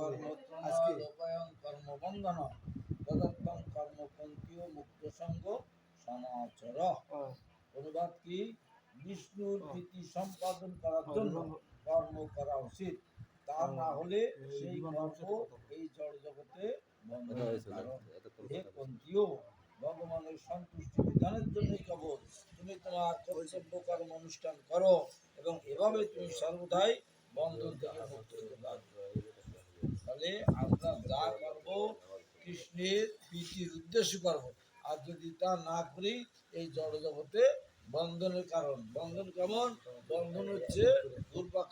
কর্মত্রণ আজকে কর্মবন্ধন তদত্তম কর্মপন্থীয় মুক্ত সঙ্গ সমাচর অনুবাদ কি বিষ্ণুর। প্রীতি সম্পাদন করার জন্য কর্ম করা উচিত তা না হলে সেই কর্ম এই জড় জগতে কারণ হে পন্থীয় ভগবানের সন্তুষ্টি বিধানের জন্য কেবল তুমি তোমার কর্তব্য কর্ম অনুষ্ঠান করো এবং এভাবে তুমি সর্বদাই বন্ধন থেকে মুক্ত হতে যা করব কৃষ্ণের প্রীতির উদ্দেশ্য করব। আর যদি তা না করি এই জড় জগতে বন্ধনের কারণ। বন্ধন কেমন? বন্ধন হচ্ছে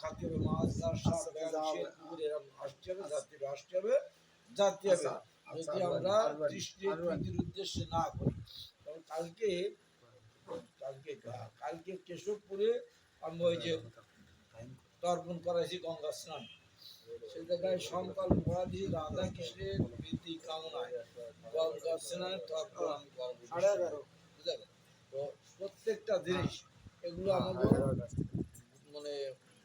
খাতে হবে মাছ এরকম আসতে হবে যাতে হবে আসতে হবে যাতে হবে। যদি আমরা কৃষ্ণের প্রীতির উদ্দেশ্যে না করি তবে কালকে কালকে কালকে কেশবপুরে আমরা ওই যে তর্পণ করাইছি গঙ্গা স্নান। সে জায়গায় সংকল্প রাধা কৃষ্ণের প্রীতি কামনায় গঙ্গা স্নান তর্পণ সাড়ে এগারো। বুঝলেন? তো প্রত্যেকটা জিনিস এগুলো আমাদের মানে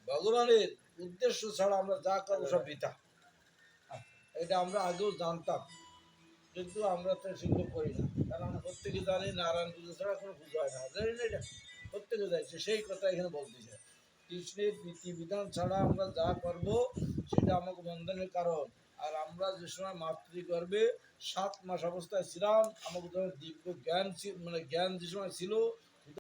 ভগবানের উদ্দেশ্য ছাড়া আমরা যা করব সব বৃথা। এটা আমরা আগেও জানতাম কিন্তু আমরা তো সেগুলো করি না। কারণ আমরা প্রত্যেকে জানি নারায়ণ পুজো ছাড়া কোনো পুজো হয় না। জানি না এটা। প্রত্যেকে যাইছে সেই কথা এখানে বলতেছে। কৃষ্ণের বিধি বিধান ছাড়া আমরা যা করব সেটা আমাকে বন্ধনের কারণ। আর আমরা যে সময় মাতৃগর্ভে সাত মাস অবস্থায় ছিলাম, আমাকে দিব্য জ্ঞান মানে জ্ঞান যে সময় ছিল